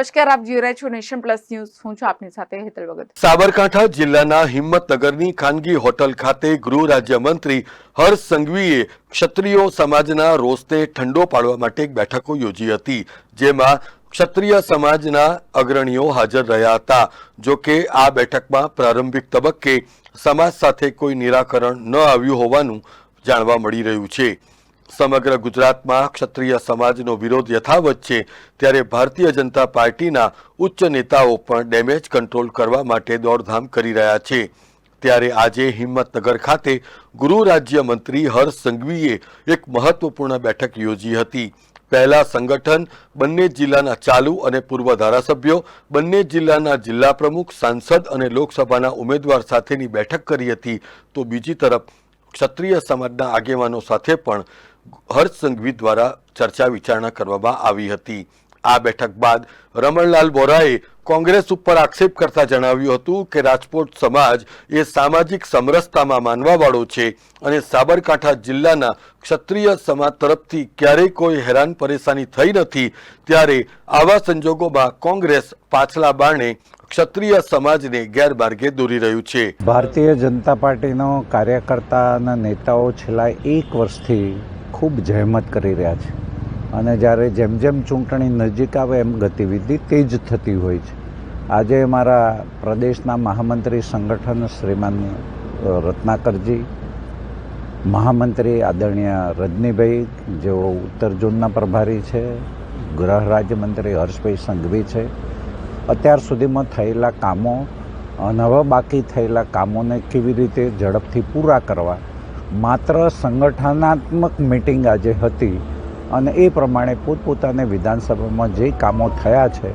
નમસ્કાર, આપ જોઈ રહ્યા છો નેશન પ્લસ ન્યૂઝ. હું છું આપની સાથે હેતલ ભગત. સાબરકાંઠા જિલ્લાના હિંમતનગરની ખાનગી હોટલ ખાતે ગૃહ રાજ્યમંત્રી હર્ષ સંઘવીએ ક્ષત્રિયો સમાજના રોષને ઠંડો પાડવા માટે એક બેઠકો યોજી હતી, જેમાં ક્ષત્રિય સમાજના અગ્રણીઓ હાજર રહ્યા હતા. જો કે આ બેઠકમાં પ્રારંભિક તબક્કે સમાજ સાથે કોઈ નિરાકરણ ન આવ્યું હોવાનું જાણવા મળી રહ્યું છે. સમગ્ર ગુજરાતમાં ક્ષત્રિય સમાજનો વિરોધ યથાવત છે, ત્યારે ભારતીય જનતા પાર્ટીના ઉચ્ચ નેતાઓ પણ ડેમેજ કંટ્રોલ કરવા માટે દોડધામ કરી રહ્યા છે. ત્યારે આજે હિંમતનગર ખાતે ગૃહ રાજ્યમંત્રી હર્ષ સંઘવીએ એક મહત્વપૂર્ણ બેઠક યોજી હતી. પહેલા સંગઠન બંને જિલ્લાના ચાલુ અને પૂર્વ ધારાસભ્યો, બંને જિલ્લાના જિલ્લા પ્રમુખ, સાંસદ અને લોકસભાના ઉમેદવાર સાથેની બેઠક કરી હતી. તો બીજી તરફ ક્ષત્રિય સમાજના આગેવાનો સાથે પણ હર્ષ સંઘવી દ્વારા ચર્ચા વિચારણા કરવામાં આવી હતી. આ બેઠક બાદ રમણલાલ બોરાએ કોંગ્રેસ ઉપર આક્ષેપ કરતા જણાવ્યું હતું કે રાજકોટ સમાજ એ સામાજિક સમરસતામાં માનવાવાળો છે અને સાબરકાંઠા જિલ્લાના ક્ષત્રિય સમાજ તરફથી ક્યારેય કોઈ હેરાન પરેશાની થઈ નથી. ત્યારે આવા સંજોગોમાં કોંગ્રેસ પાછલા બારણે ક્ષત્રિય સમાજને ગેરમાર્ગે દોરી રહ્યું છે. ભારતીય જનતા પાર્ટીનો કાર્યકર્તા નેતાઓ છેલ્લા એક વર્ષથી ખૂબ જહેમત કરી રહ્યા છે. અને જ્યારે જેમ જેમ ચૂંટણી નજીક આવે એમ ગતિવિધિ તેજ થતી હોય છે. આજે મારા પ્રદેશના મહામંત્રી સંગઠન શ્રીમાન રત્નાકરજી, મહામંત્રી આદરણીય રજનીભાઈ, જેઓ ઉત્તર ઝોનના પ્રભારી છે, ગૃહ રાજ્યમંત્રી હર્ષભાઈ સંઘવી છે. અત્યાર સુધીમાં થયેલા કામો, અને હવે બાકી થયેલા કામોને કેવી રીતે ઝડપથી પૂરા કરવા માત્ર સંગઠનાત્મક મિટિંગ આજે હતી અને એ પ્રમાણે પોતપોતાને વિધાનસભામાં જે કામો થયા છે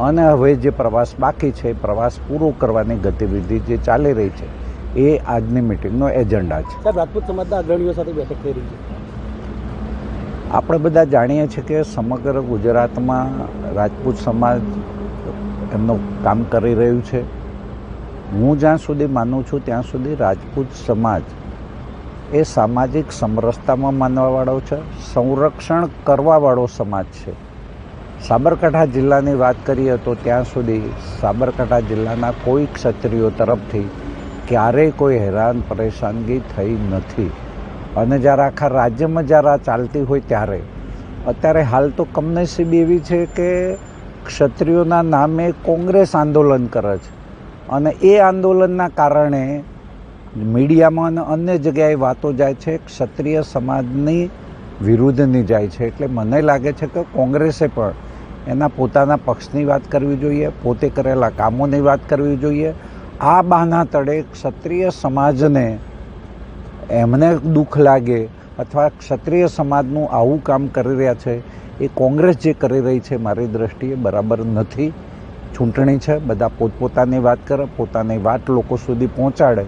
અને હવે જે પ્રવાસ બાકી છે એ પ્રવાસ પૂરો કરવાની ગતિવિધિ જે ચાલી રહી છે એ આજની મિટિંગનો એજન્ડા છે. સાહેબ રાજપૂત સમાજના અગ્રણીઓ સાથે બેઠક થઈ રહી છે. આપણે બધા જાણીએ છીએ કે સમગ્ર ગુજરાતમાં રાજપૂત સમાજ એમનું કામ કરી રહ્યું છે. હું જ્યાં સુધી માનું છું ત્યાં સુધી રાજપૂત સમાજ એ સામાજિક સમરસતામાં માનવાવાળો છે, સંરક્ષણ કરવાવાળો સમાજ છે. સાબરકાંઠા જિલ્લાની વાત કરીએ તો ત્યાં સુધી સાબરકાંઠા જિલ્લાના કોઈ ક્ષત્રિયો તરફથી ક્યારેય કોઈ હેરાન પરેશાનગી થઈ નથી. અને જ્યારે આખા રાજ્યમાં જ્યારે આ ચાલતી હોય ત્યારે, અત્યારે હાલ તો કમનસીબી એવી છે કે ક્ષત્રિયોના નામે કોંગ્રેસ આંદોલન કરે છે. અને એ આંદોલનના કારણે મીડિયામાં અને અન્ય જગ્યાએ વાતો જાય છે, ક્ષત્રિય સમાજની વિરુદ્ધની જાય છે. એટલે મને લાગે છે કે કોંગ્રેસે પણ એના પોતાના પક્ષની વાત કરવી જોઈએ, પોતે કરેલા કામોની વાત કરવી જોઈએ. આ બહાના તળે ક્ષત્રિય સમાજને એમને દુઃખ લાગે અથવા ક્ષત્રિય સમાજનું આવું કામ કરી રહ્યા છે, એ કોંગ્રેસ જે કરી રહી છે, મારી દ્રષ્ટિએ બરાબર નથી. ચૂંટણી છે, બધા પોતપોતાની વાત કરે, પોતાની વાત લોકો સુધી પહોંચાડે.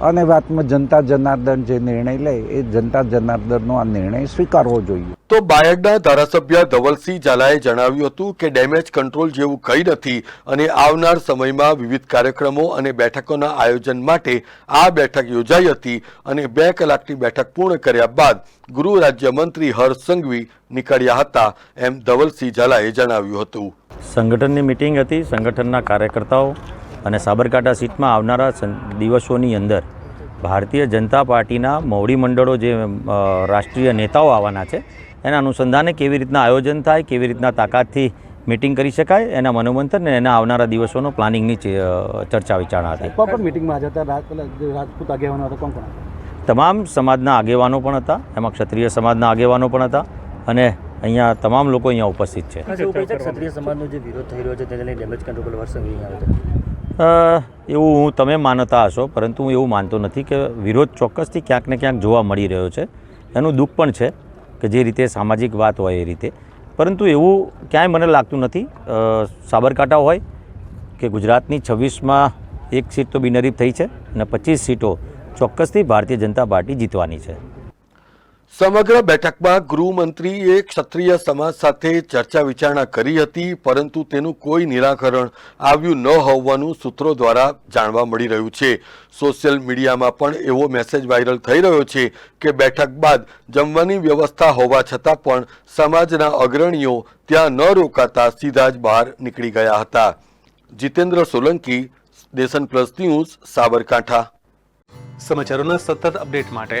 અને વાતમાં જનતા જનાર્દન જે નિર્ણય લે એ જનતા જનાર્દનનો આ નિર્ણય સ્વીકારવો જોઈએ. તો બાયડના ધારાસભ્ય ધવલસિંહ ઝાલાએ જણાવ્યું હતું કે ડેમેજ કંટ્રોલ જેવું કંઈ નથી અને આવનાર સમયમાં વિવિધ કાર્યક્રમો અને બેઠકોના આયોજન માટે આ બેઠક યોજાઈ હતી અને બે કલાકની બેઠક પૂર્ણ કર્યા બાદ ગૃહ રાજ્યમંત્રી હર્ષ સંઘવી નીકળ્યા હતા એમ ધવલસિંહ ઝાલાએ જણાવ્યું હતું. સંગઠનની મિટિંગ હતી સંગઠનના કાર્યકર્તાઓ અને સાબરકાંઠા સીટમાં આવનારા દિવસોની અંદર ભારતીય જનતા પાર્ટીના મોવડી મંડળો જે રાષ્ટ્રીય નેતાઓ આવવાના છે એના અનુસંધાને કેવી રીતના આયોજન થાય કેવી રીતના તાકાતથી મિટિંગ કરી શકાય એના મનોમંથન અને એના આવનારા દિવસોનો પ્લાનિંગની ચર્ચા વિચારણા હતી પણ મિટિંગમાં હાજર હતા? રાજ- પેલા જે રાજપૂત આગેવાનો હતા કોણ કોણ તમામ સમાજના આગેવાનો પણ હતા એમાં ક્ષત્રિય સમાજના આગેવાનો પણ હતા અને અહીંયા તમામ લોકો અહીંયા ઉપસ્થિત છે. ક્ષત્રિય સમાજનો જે વિરોધ થઈ રહ્યો છે તેને ડેમેજ કંટ્રોલ વર્ષ અહીંયા આવે છે. એવું હું તમે માનતા હશો, પરંતુ હું એવું માનતો નથી કે વિરોધ ચોક્કસથી ક્યાંક ને ક્યાંક જોવા મળી રહ્યો છે. એનું દુઃખ પણ છે કે જે રીતે સામાજિક વાત હોય એ રીતે. પરંતુ એવું ક્યાંય મને લાગતું નથી. સાબરકાંઠા હોય કે ગુજરાતની છવ્વીસમાં એક સીટ તો બિનરીફ થઈ છે અને પચીસ સીટો ચોક્કસથી ભારતીય જનતા પાર્ટી જીતવાની છે. સમગ્ર બેઠકમાં ગૃહમંત્રીએ ક્ષત્રિય સમાજ સાથે ચર્ચા વિચારણા કરી હતી, પરંતુ તેનું કોઈ નિરાકરણ આવ્યું ન હોવાનું સૂત્રો દ્વારા જાણવા મળી રહ્યું છે. સોશિયલ મીડિયામાં પણ એવો મેસેજ વાયરલ થઈ રહ્યો છે કે બેઠક બાદ જમવાની વ્યવસ્થા હોવા છતાં પણ સમાજના અગ્રણીઓ ત્યાં ન રોકાતા સીધા જ બહાર નીકળી ગયા હતા. Jitendra Solanki nation plus news, Sabarkantha. સમાચારોના સતત અપડેટ માટે